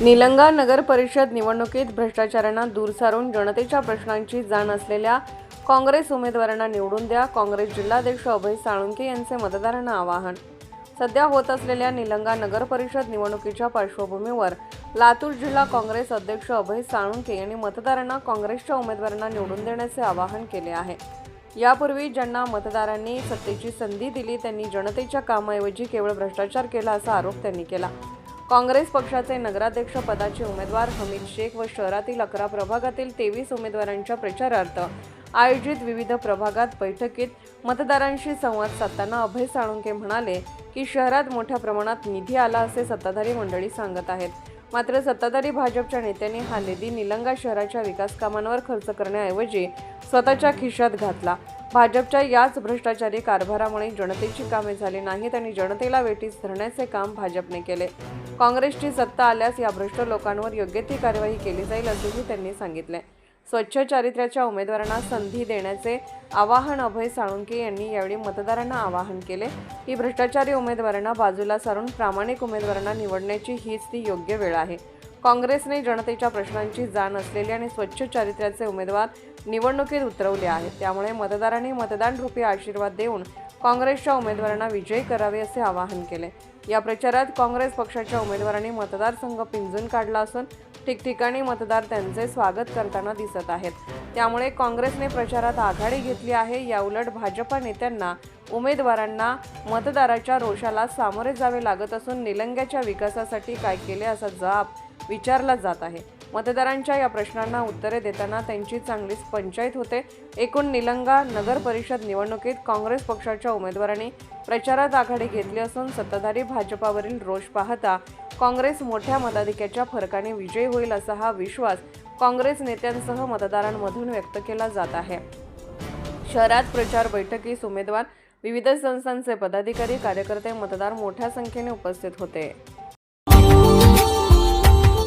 निलंगा नगर परिषद निवडणुकीत भ्रष्टाचारांना दूर सारून जनतेच्या प्रश्नांची जाण असलेल्या काँग्रेस उमेदवारांना निवडून द्या. काँग्रेस जिल्हाध्यक्ष अभय साळुंके यांचे मतदारांना आवाहन. सध्या होत असलेल्या निलंगा नगर परिषद निवडणुकीच्या पार्श्वभूमीवर लातूर जिल्हा काँग्रेस अध्यक्ष अभय साळुंके यांनी मतदारांना काँग्रेसच्या उमेदवारांना निवडून देण्याचे आवाहन केले आहे. यापूर्वी ज्यांना मतदारांनी सत्तेची संधी दिली त्यांनी जनतेच्या कामाऐवजी केवळ भ्रष्टाचार केला असा आरोप त्यांनी केला. काँग्रेस पक्षाचे नगराध्यक्ष पदाचे उमेदवार हमीद शेख व शहरातील अकरा प्रभागातील तेवीस उमेदवारांच्या प्रचारार्थ आयोजित विविध प्रभागात बैठकीत मतदारांशी संवाद साधताना अभय साळुंके म्हणाले की शहरात मोठ्या प्रमाणात निधी आला असे सत्ताधारी मंडळी सांगत आहेत. मात्र सत्ताधारी भाजपच्या नेत्यांनी हा निधी निलंगा शहराच्या विकास कामांवर खर्च करण्याऐवजी स्वतःच्या खिशात घातला. भाजपच्या याच भ्रष्टाचारी कारभारामुळे जनतेची कामे झाली नाहीत आणि जनतेला वेठीस धरण्याचे काम भाजपने केले. काँग्रेसची सत्ता आल्यास या भ्रष्ट लोकांवर योग्य ती कारवाई केली जाईल असेही त्यांनी सांगितले. स्वच्छ चारित्र्याच्या उमेदवारांना संधी देण्याचे आवाहन अभय साळुंके यांनी यावेळी मतदारांना आवाहन केले. ही भ्रष्टाचारी उमेदवारांना बाजूला सारून प्रामाणिक उमेदवारांना निवडण्याची हीच ती योग्य वेळ आहे. काँग्रेसने जनतेच्या प्रश्नांची जाण असलेले आणि स्वच्छ चारित्र्याचे उमेदवार निवडणुकीत उतरवले आहेत. त्यामुळे मतदारांनी मतदान रूपी आशीर्वाद देऊन काँग्रेसच्या उमेदवारांना विजयी करावे असे आवाहन केले. या प्रचारात काँग्रेस पक्षाच्या उमेदवारांनी मतदारसंघ पिंजून काढला असून ठिकठिकाणी मतदार त्यांचे स्वागत करताना दिसत आहेत. त्यामुळे काँग्रेसने प्रचारात आघाडी घेतली आहे. याउलट भाजपा नेत्यांना उमेदवारांना मतदाराच्या रोषाला सामोरे जावे लागत असून निलंग्याच्या विकासासाठी काय केले असा जाब विचारला जात आहे. मतदारांच्या या प्रश्नांना उत्तरे देताना त्यांची चांगलीच पंचायत होते. एकूण निलंगा नगर परिषद निवडणुकीत काँग्रेस पक्षाच्या उमेदवारांनी प्रचारात आघाडी घेतली असून सत्ताधारी भाजपावरील रोष पाहता काँग्रेस मोठ्या मताधिक्याच्या फरकाने विजयी होईल असा हा विश्वास काँग्रेस नेत्यांसह मतदारांमधून व्यक्त केला जात आहे. शहरात प्रचार बैठकीस उमेदवार विविध संस्थांचे पदाधिकारी कार्यकर्ते मतदार मोठ्या संख्येने उपस्थित होते.